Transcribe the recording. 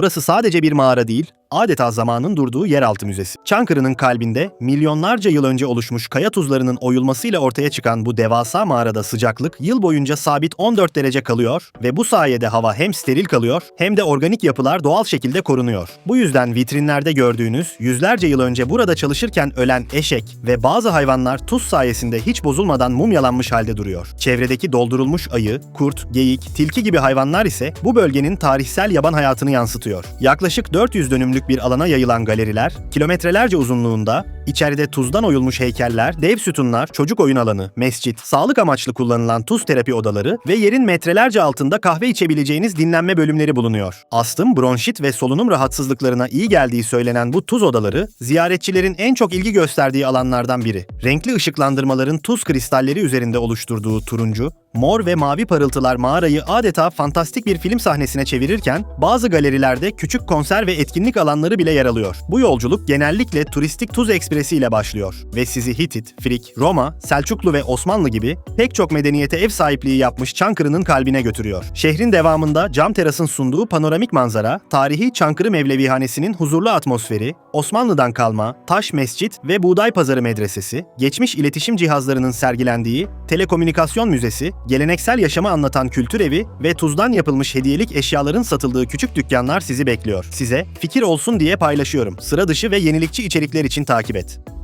Burası sadece bir mağara değil, adeta zamanın durduğu yeraltı müzesi. Çankırı'nın kalbinde milyonlarca yıl önce oluşmuş kaya tuzlarının oyulmasıyla ortaya çıkan bu devasa mağarada sıcaklık yıl boyunca sabit 14 derece kalıyor ve bu sayede hava hem steril kalıyor hem de organik yapılar doğal şekilde korunuyor. Bu yüzden vitrinlerde gördüğünüz yüzlerce yıl önce burada çalışırken ölen eşek ve bazı hayvanlar tuz sayesinde hiç bozulmadan mumyalanmış halde duruyor. Çevredeki doldurulmuş ayı, kurt, geyik, tilki gibi hayvanlar ise bu bölgenin tarihsel yaban hayatını yansıtıyor. Yaklaşık 400 dönümlük bir alana yayılan galeriler, kilometrelerce uzunluğunda, içeride tuzdan oyulmuş heykeller, dev sütunlar, çocuk oyun alanı, mescit, sağlık amaçlı kullanılan tuz terapi odaları ve yerin metrelerce altında kahve içebileceğiniz dinlenme bölümleri bulunuyor. Astım, bronşit ve solunum rahatsızlıklarına iyi geldiği söylenen bu tuz odaları, ziyaretçilerin en çok ilgi gösterdiği alanlardan biri. Renkli ışıklandırmaların tuz kristalleri üzerinde oluşturduğu turuncu, Mor ve mavi parıltılar mağarayı adeta fantastik bir film sahnesine çevirirken bazı galerilerde küçük konser ve etkinlik alanları bile yer alıyor. Bu yolculuk genellikle turistik tuz ekspresi ile başlıyor ve sizi Hitit, Frik, Roma, Selçuklu ve Osmanlı gibi pek çok medeniyete ev sahipliği yapmış Çankırı'nın kalbine götürüyor. Şehrin devamında cam terasın sunduğu panoramik manzara, tarihi Çankırı Mevlevihanesi'nin huzurlu atmosferi, Osmanlı'dan kalma, taş mescit ve buğday pazarı medresesi, geçmiş iletişim cihazlarının sergilendiği telekomünikasyon müzesi, geleneksel yaşamı anlatan kültür evi ve tuzdan yapılmış hediyelik eşyaların satıldığı küçük dükkanlar sizi bekliyor. Size fikir olsun diye paylaşıyorum. Sıra dışı ve yenilikçi içerikler için takip et.